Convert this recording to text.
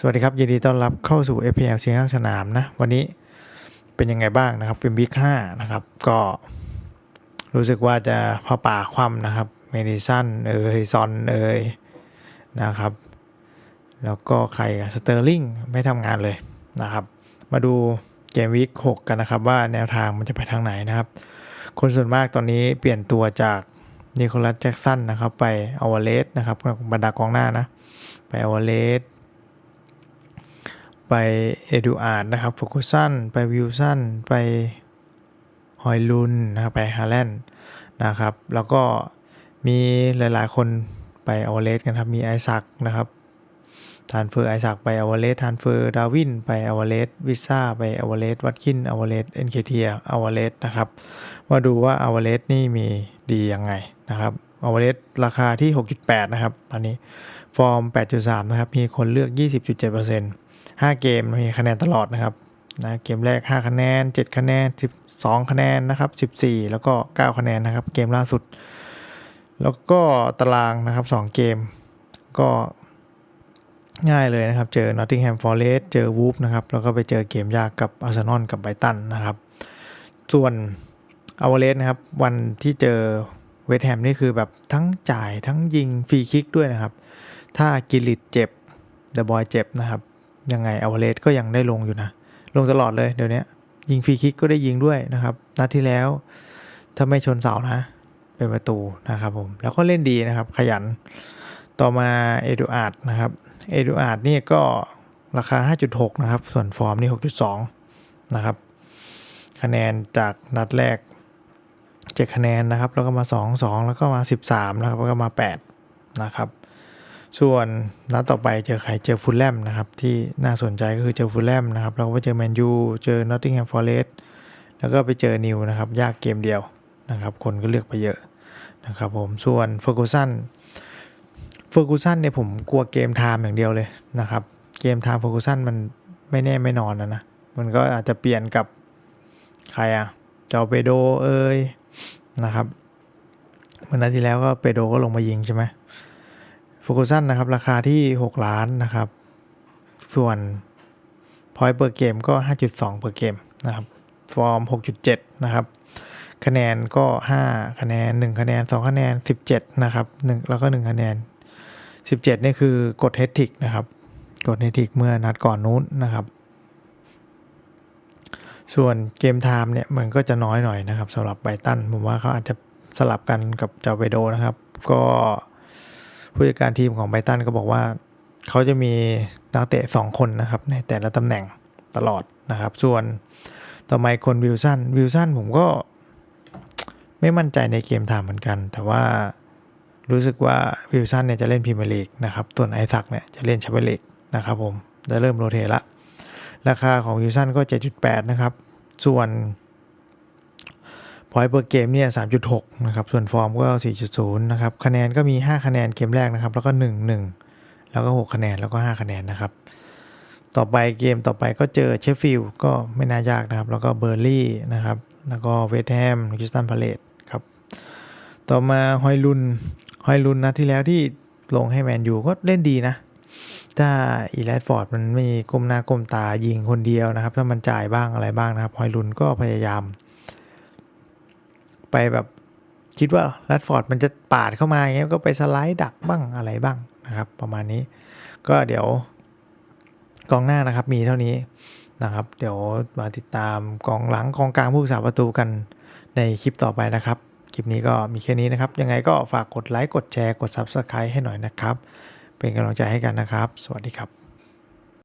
สวัสดีครับยินดีต้อนรับเข้าสู่ FPL เชียงข้างสนามนะ วันนี้เป็นยังไงบ้างนะครับ เป็นวิกห้านะครับ ก็รู้สึกว่าจะพอป่าคว่ำนะครับ เมดิสันเอยซอนเอยนะครับ แล้วก็ใครสเตอร์ลิงไม่ทำงานเลยนะครับ มาดูเกมวิกหกกันนะครับ ว่าแนวทางมันจะไปทางไหนนะครับ คนส่วนมากตอนนี้เปลี่ยนตัวจากนิโคลัสแจ็กสันนะครับ ไปอวเลสนะครับบรรดากองหน้านะ ไปอวเลส ไปเอดูอาร์ดนะครับโฟกุสันไปวิลสันไปฮอยลุนนะครับไปฮาแลนด์นะครับ แล้วก็มีหลายๆ คนไปอวเลสกันครับ มีไอซักนะครับทานเฟอร์ไอซักไปอวเลสทานเฟอร์ดาวินไปอวเลสวิซ่าไปอวเลสวัตคินอวเลสเอ็นเคเทียอวเลสนะครับมาดูว่าอวเลสนี่มีดียังไงนะครับอวเลสราคาที่ 6.8 นะครับ ตอนนี้ฟอร์ม 8.3 นะครับ มีคนเลือก 20.7% 5 เกมมีคะแนนตลอดนะครับนะเกมแรก 5 คะแนน 7 คะแนน 12 คะแนนนะครับ 14 แล้วก็ 9 คะแนนนะครับ เกมล่าสุด แล้วก็ตารางนะครับ 2 เกมก็ง่ายเลยนะครับ เจอ Nottingham Forest เจอ Wolf นะครับ แล้วก็ไปเจอเกมยากกับ Arsenal กับไบตันนะครับ ส่วนอเวเลสนะครับ วันที่เจอเวสต์แฮมนี่คือแบบทั้งจ่ายทั้งยิงฟรีคิกด้วยนะครับ ถ้ากิลิตเจ็บเดอะบอยเจ็บนะครับ ยังไงอเวเลสก็ยังได้ลงอยู่นะ ลงตลอดเลยเดี๋ยวนี้ยิงฟรีคิกก็ได้ยิงด้วยนะครับ นัดที่แล้วถ้าไม่ชนเสานะ เป็นประตูนะครับผม แล้วก็เล่นดีนะครับ ขยัน ต่อมาเอดูอาร์ดนะครับเอดูอาร์ดนี่ก็ราคา 5.6 นะครับ ส่วนฟอร์มนี่ 6.2 นะครับ คะแนนจากนัดแรก 7 คะแนนนะครับ แล้วก็มา 2 2 แล้วก็มา 13 นะครับ แล้วก็มา 8 นะครับ ส่วนนัดต่อไปเจอใครเจอฟูลแลมนะครับที่น่าสนใจก็คือเจอฟูลแลมนะครับแล้วก็ไปเจอแมนยูเจอนอตติงแฮมฟอร์เรสต์แล้วก็ไปเจอนิวนะครับยากเกมเดียวนะครับคนก็เลือกไปเยอะนะครับผมส่วนเฟอร์กูสันเฟอร์กูสันเนี่ยผมกลัวเกมไทม์อย่างเดียวเลยนะครับเกมไทม์เฟอร์กูสันมันไม่แน่ไม่นอนนะนะมันก็อาจจะเปลี่ยนกับใครอะเจ้าเปโดเอ้ยนะครับเมื่อนัดที่แล้วก็เปโดก็ลงมายิงใช่ไหม โฟกุสันนะครับ ราคาที่ 6 ล้านนะครับ ส่วนพอยเปอร์เกมก็ 5.2เปอร์เกมนะครับ ฟอร์ม 6.7 นะครับ คะแนนก็ 5 คะแนน 1 คะแนน 2 คะแนน 17 นะครับ 1 แล้วก็ 1 คะแนน 17 นี่คือกดเฮตติกนะครับ กดเฮตติกเมื่อนัดก่อนนู้นนะครับ ส่วนเกมไทม์เนี่ยมันก็จะน้อยหน่อยนะครับสำหรับไบตันผมว่าเขาอาจจะสลับกันกับเจ้าเบโดนะครับ ก็ ผู้จัดการทีมของไบตันก็บอกว่า เขาจะมีนักเตะ 2 คนนะครับ ในแต่ละตำแหน่งตลอดนะครับ ส่วนต่อมาคนวิลสันวิลสันผมก็ไม่มั่นใจในเกมไทม์เหมือนกัน แต่ว่ารู้สึกว่าวิลสันเนี่ยจะเล่นพรีเมียร์ลีกนะครับส่วนไอซักเนี่ยจะเล่นแชมเปี้ยนลีกนะครับผมจะเริ่มโรเทละ ราคาของวิลสันก็ 7.8 นะครับ ส่วน พอยเปอร์เกมเนี่ย3.6นะครับ ส่วนฟอร์มก็4.0นะครับ คะแนนก็มี5คะแนนเกมแรกนะครับ แล้วก็1 1แล้วก็6คะแนน แล้วก็5คะแนนนะครับ ต่อไปเกมต่อไปก็เจอเชฟฟิลด์ก็ไม่น่ายากนะครับ แล้วก็เบอร์ลี่นะครับ แล้วก็เวสต์แฮมคริสตันพาเลตครับ ต่อมาฮอยลุนฮอยลุนนัดที่แล้วที่ลงให้แมนยูก็เล่นดีนะ ถ้าอีแรดฟอร์ดมันไม่ก้มหน้าก้มตายิงคนเดียวนะครับ ถ้ามันจ่ายบ้างอะไรบ้างนะครับฮอยลุนก็พยายาม ไปแบบคิดว่าแรดฟอร์ดมันจะปาดเข้ามาอย่างเงี้ยก็ไปสไลด์ดักบ้างอะไรบ้างนะครับ ประมาณนี้ก็เดี๋ยวกองหน้านะครับมีเท่านี้นะครับ เดี๋ยวมาติดตามกองหลังกองกลางผู้รักษาประตูกันในคลิปต่อไปนะครับ คลิปนี้ก็มีแค่นี้นะครับ ยังไงก็ฝากกดไลค์กดแชร์กด Subscribe ให้หน่อยนะครับ เป็นกำลังใจให้กันนะครับ สวัสดีครับ